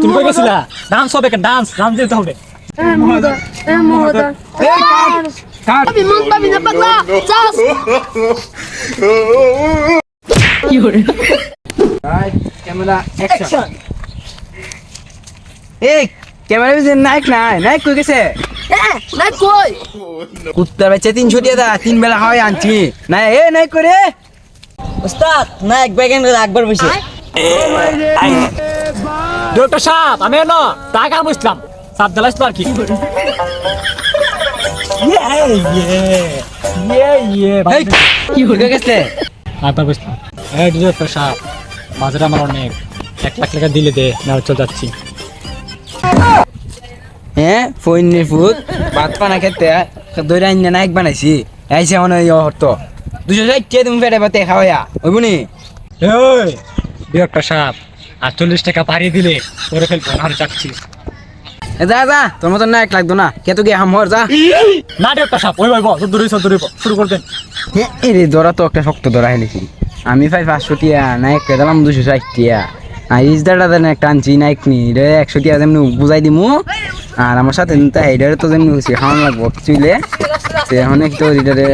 তুমি কই গেছিলা? ডান্স হবে কেন ডান্স ডান্স দিতে হবে। হ্যাঁ কুত্তার বাচ্চা তিনশো দিয়ে দা তিন বেলা খাওয়াই আনছি। না এ নাই করে উস্তাদ না এক ব্যাগ একবার বসে। ডক্টর সাহেব আমি না টাকা বুঝলাম। সাপ আর কি। কি হয়ে গেছে? একবার বুঝলাম। এই ডক্টর সাহেব বাজারে আমার অনেক। এক লাখ টাকা দিলে দে না চলে যাচ্ছি। হ্যাঁ ফুট ভাত পানা খেতে দৈরা আইন নাইক বানাইছি। আইসে মনে হয় হতো দুশো ষাট তুমি পেটে পাতে খাওয়া? ওইব নি আর চল্লিশ টাকা পাড়িয়ে দিলে করে ফেলব আর যাচ্ছিস এ যা যা তোর মতন না এক লাগতো না। কেতো গিয়ে হাম হর যা। না ডক্টর সাহেব ওই ভাই দূরে দূরে শুরু করতেন হ্যাঁ, এ রে ধরা তো একটা শক্ত ধরা হেলেছি আমি পাই পাঁচশো টিয়া না একটা দিলাম দুশো ষাট টিয়া আর ইজদারটা দেন একটা আনছি নাইক নি। রে একশো টিয়া যেমনি বুঝাই দিমু। আর আমার সাথে নিতে হেডারে তো যেমনি হচ্ছে খাওয়ান লাগবো কিছুইলে সে এটারে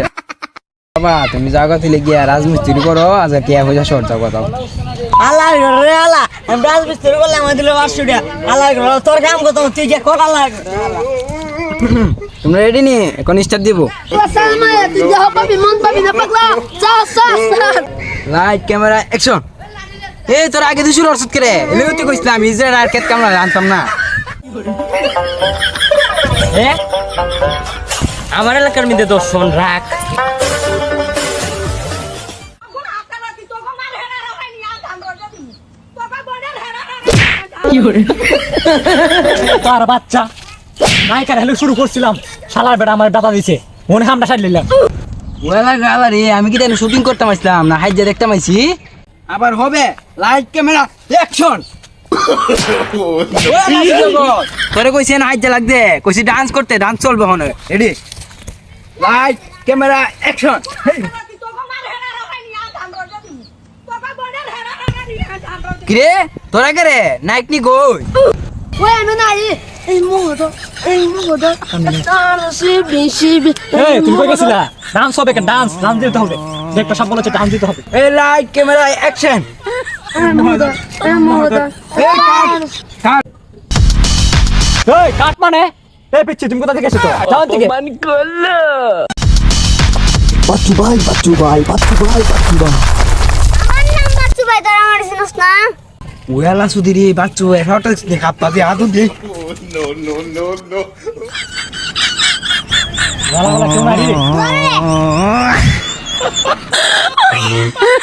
বাবা তুমি জাগা থেকে গিয়া রাজমিস্ত্রি করো আজ টিয়া পয়সা শর্ট যাব তাও আল্লাহর ঘর রে আল্লাহ। আমি ব্রাজ বিস্তার করলাম আমার দিলে পাঁচশো টাকা আল্লাহর ঘর তোর কাম করতো তুই যে কর আল্লাহ তোমরা রেডি নি? এখন স্টার্ট দিব। মন লাইট ক্যামেরা অ্যাকশন এই তোর আগে দুশো রসদ করে। এলে তুই কইছিলাম ইজরায়েল আর কেত কামলা জানতাম না। আমার এলাকার মধ্যে দর্শন রাখ তার বাচ্চা। নায়িকার হেলে শুরু করছিলাম। শালার বেটা আমার দাদা দিছে। মনে হামটা সাইড নিলাম। ওলা গালা রে আমি কি জানি শুটিং করতে আসলাম? না হাইজা দেখতে আইছি আবার হবে। লাইট ক্যামেরা অ্যাকশন তোরে কইছি না হাইজা লাগবে। কইছি ডান্স করতে ডান্স চলবে হনে রেডি লাইট ক্যামেরা অ্যাকশন কিরে? তোরা কে রে? নাইট নি কই? ওই আমি নাই। এই এই বেশি এই তুমি কই গেছিলা? ডান্স হবে কেন? ডান্স ডান্স দিতে হবে। বলেছে ডান্স দিতে হবে। এই লাইট ক্যামেরা অ্যাকশন মহোদয় মহোদয় কাট এই কাট মানে? এই পিচ্ছি তুমি কোথা থেকে এসেছ? যাও থেকে আমার নাম বাচ্চু ভাই। চিনস না ওয়ালা সুদিরি বাচ্চু এফাউটা খাপ্পা দিয়ে আদু দি। ভালো কেউ নাই রে।